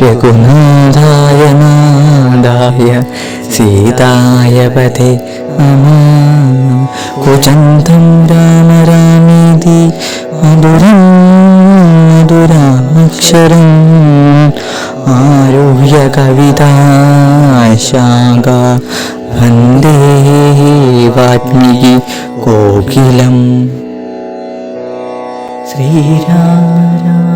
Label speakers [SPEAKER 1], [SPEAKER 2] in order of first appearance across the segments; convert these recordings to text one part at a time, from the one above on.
[SPEAKER 1] രഘുനാഥായ നാദായ സീതായ പതേ കുചന്തം രാമ രാമേതി മധുരം മധുരാക്ഷരം ആരുഹ്യ കവിതാശാക വന്ദേ വാത്മീകി കോകിലം. ശ്രീരാമ രാമ രാമ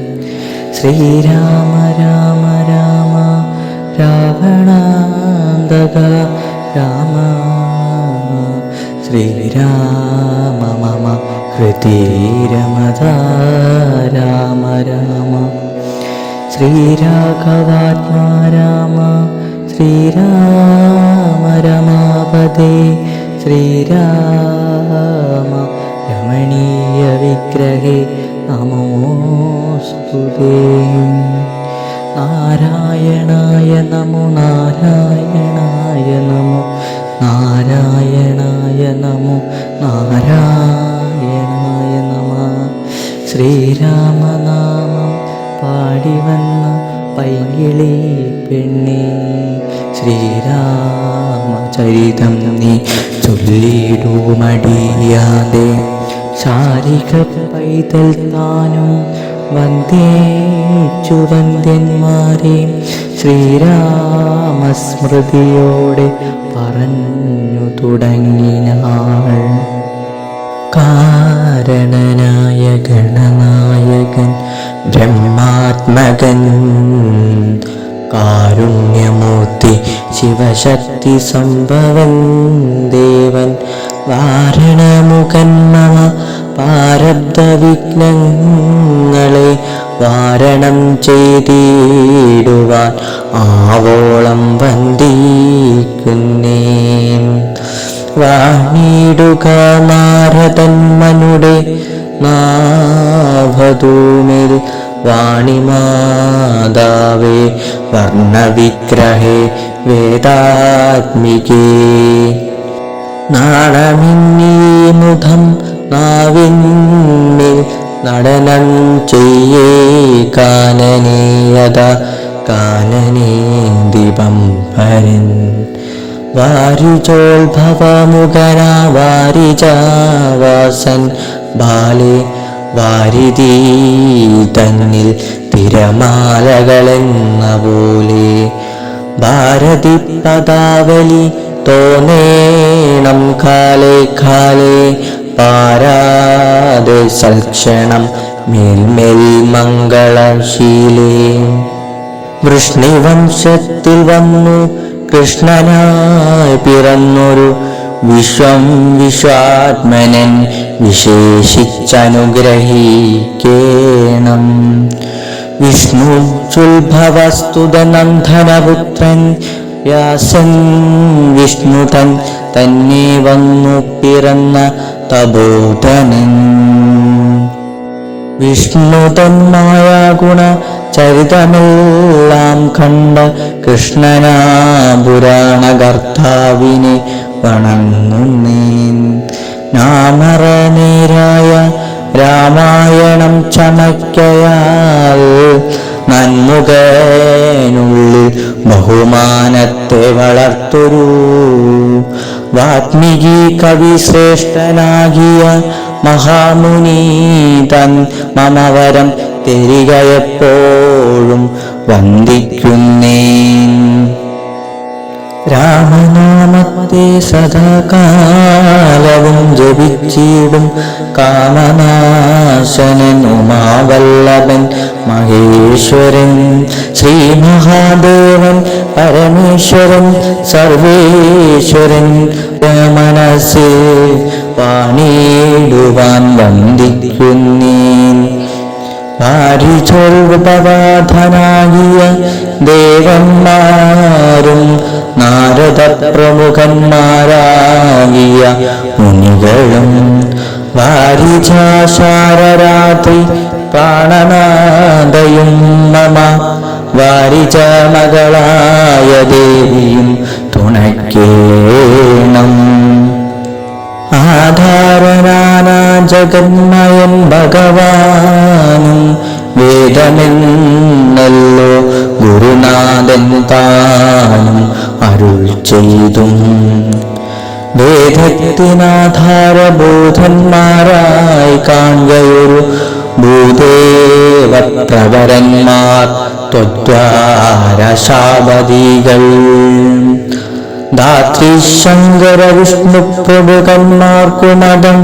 [SPEAKER 1] ശ്രീരാമ രാമ രാമ രാവണാന്തക രാമ ശ്രീരാമ മമ ഹൃതിരമത രാമ രാമ ശ്രീരാഘവാത്മാ രാമ ശ്രീരാമ രമാപദേ ശ്രീരാമ രമണീയ വിഗ്രഹേ നമോസ്തുതേ നാരായണായ നമോ നാരായണായ നമോ നാരായണായ നമോ നാരായണായ നമ. ശ്രീരാമനാമം പാടി വന്ന പൈകിളി പെണ്ണേ ശ്രീരാമചരിതം നീ ചൊല്ലിടുമടിയാതെ. ശാരിക പൈതൽ താനും വന്ദേച്ചു വന്ദ്യന്മാരെ ശ്രീരാമസ്മൃതിയോടെ പറഞ്ഞു തുടങ്ങിനാൾ കാരണനായ ഗണനായകൻ ബ്രഹ്മാത്മകൻ കാരുണ്യമൂർത്തി ശിവശക്തി സംഭവൻ ദേവൻ വാരണമുഖൻ മമ പാരബ്ധ വിഘ്നങ്ങളെ വാരണം ചെയ്തിടുവാൻ ആവോളം വന്ദിക്കുന്നേ വാണിടുക നാരദന്മനുടെ നാഭതൂമിൽ വാണിമാതാവേ വർണവിഗ്രഹേ വേദാത്മികേ. നാണമിന്നീ മുഖം നാവിന്മേൽ നടനം ചെയ്യേ കാനനീയത കാനനേ ദീപം ഭരൻ. വാരിജോത്ഭവമുഖന വാരിജാവാസൻ ബാലെ വാരിതീ തന്നിൽ തിരമാലകളെന്ന പോലെ. ഭാരതി പദാവലി തോന്നേണം കാലേ കാലേ പാരാതെ സൽക്ഷണം മേൽമേൽ മംഗളശീലേ. വൃഷ്ണിവംശത്തിൽ വന്നു കൃഷ്ണനായി പിറന്നൊരു വിശ്വം വിശ്വാത്മനൻ വിശേഷിച്ചനുഗ്രഹീക്കേണം. വിഷ്ണു ചുൽഭവസ്തുതനന്ദനപുത്രൻ വ്യാസൻ വിഷ്ണുതൻ തന്നെ വന്നു പിറന്ന തബോധനൻ വിഷ്ണുതന്മായ ഗുണ ചരിതമെല്ലാം കണ്ട കൃഷ്ണനാ പുരാണകർത്താവിനെ വണങ്ങുന്നേൻ നാമറനേരായ രാമായണം ചമയ്ക്കയാൽ നന്മുഖനുള്ളിൽ ബഹുമാനത്തെ വളർത്തൊരു. വാത്മീകി കവി ശ്രേഷ്ഠനാകിയ മഹാമുനി തൻ മമവരം തിരികെപ്പോഴും വന്ദിക്കുന്നേ രാമനാമത്തെ സദാകാലവും ജപിച്ചിടും കാമനാശനൻ ഉമാവല്ലഭൻ മഹേശ്വരൻ ശ്രീ മഹാദേവൻ പരമേശ്വരൻ സർവേശ്വരൻ. മനസ്സിൽ വാണിടുവാൻ വന്ദിക്കുന്നീൻ. ചൊൽപവാധനാകിയ ദേവന്മാരും നാരദ പ്രമുഖന്മാരാകിയ മുനികളും വാരിജാശാരരാത്രി പ്രാണനാദയും മമ വാരിജ മകളായ ദേവിയും തുണയ്ക്കേണം ആധാരനാന ജഗന്മയൻ ഭഗവാനും വേദമെന്നല്ലോ ഗുരുനാഥൻ താനും അരുൾ ചെയ്തും. വേദത്തിനാധാരബോധന്മാരായി കാണുകയൊരു ഭൂദേവ പ്രവരന്മാർ ദാത്രി ധാത്രി ശങ്കര വിഷ്ണു പ്രഭുകന്മാർക്കുമതം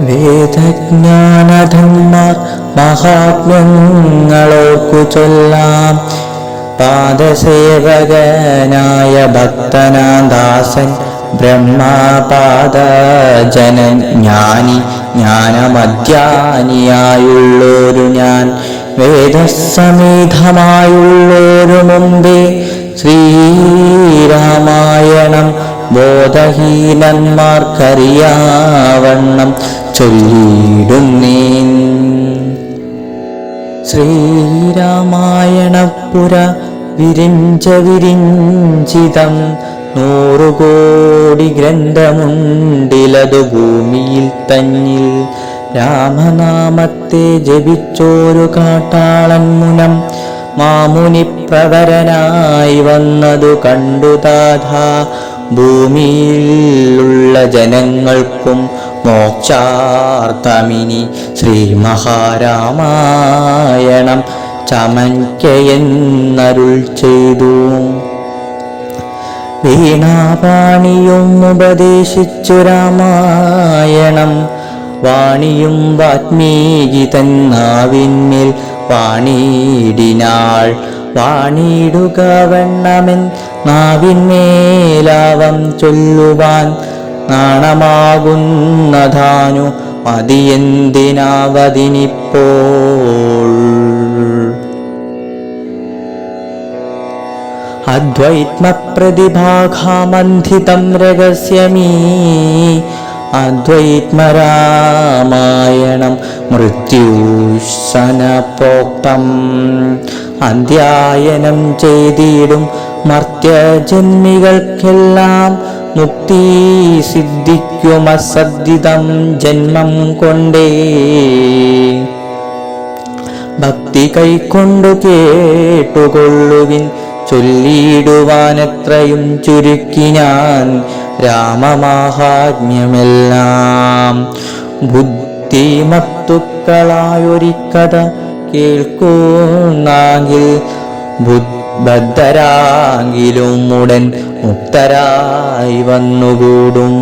[SPEAKER 1] വേദജ്ഞാനധന്മാർ മഹാത്മ്യങ്ങളോർക്കു ചൊല്ലാം പാദസേവകനായ ഭക്തനാദാസൻ ബ്രഹ്മപാദജനൻ ജ്ഞാനി ജ്ഞാനമധ്യാനിയായുള്ളൊരു ഞാൻ. വേദസമേധമായുള്ളൊരു മുമ്പേ ശ്രീരാമായണം ബോധഹീനന്മാർക്കറിയാവണ്ണം ചൊല്ലിയിടുന്നീൻ ശ്രീരാമായണപുര വിരിഞ്ച വിരിഞ്ചിതം നൂറുകോടി ഗ്രന്ഥമുണ്ടിലതു ഭൂമിയിൽ തന്നിൽ. രാമനാമത്തെ ജപിച്ചോരു കാട്ടാളൻ മുനം മാമുനി പ്രവരനായി വന്നതു കണ്ടു താഥാ. ഭൂമിയിലുള്ള ജനങ്ങൾക്കും മോക്ഷാർത്ഥമിനി ശ്രീ മഹാരാമായണം ചമൻകയെന്നരുൾ ചെയ്തു. വീണാപാണിയും ഉപദേശിച്ചു രാമായണം വാണിയും വാത്മീകി തന്നാവിന്മേൽ വാണിയിടിനാൾ. വാണിയിടുക വണ്ണമൻ നാവിന്മേലാവം ചൊല്ലുവാൻ നാണമാകുന്നതാനു മതിയെന്തിനാവതിനിപ്പോൾ രഹസ്യമീ അദ്വൈത്മരാമായണം മൃത്യൂശന പ്രോക്തം അധ്യായനം ചെയ്തിടും മർത്യജന്മികൾക്കെല്ലാം മുക്തി സിദ്ധിക്കുമസദ്ധിതം ജന്മം കൊണ്ടേ. ഭക്തി കൈക്കൊണ്ടു കേട്ടുകൊള്ളുവിൻ ചൊല്ലിയിടുവാനെത്രയും ചുരുക്കി ഞാൻ രാമമാഹാത്മ്യമെല്ലാം. ബുദ്ധിമത്തുക്കളായൊരിക്കഥ കേൾക്കുന്നാങ്കിൽ ബുദ്ധരാങ്കിലും ഉടൻ മുക്തരായി വന്നുകൂടും.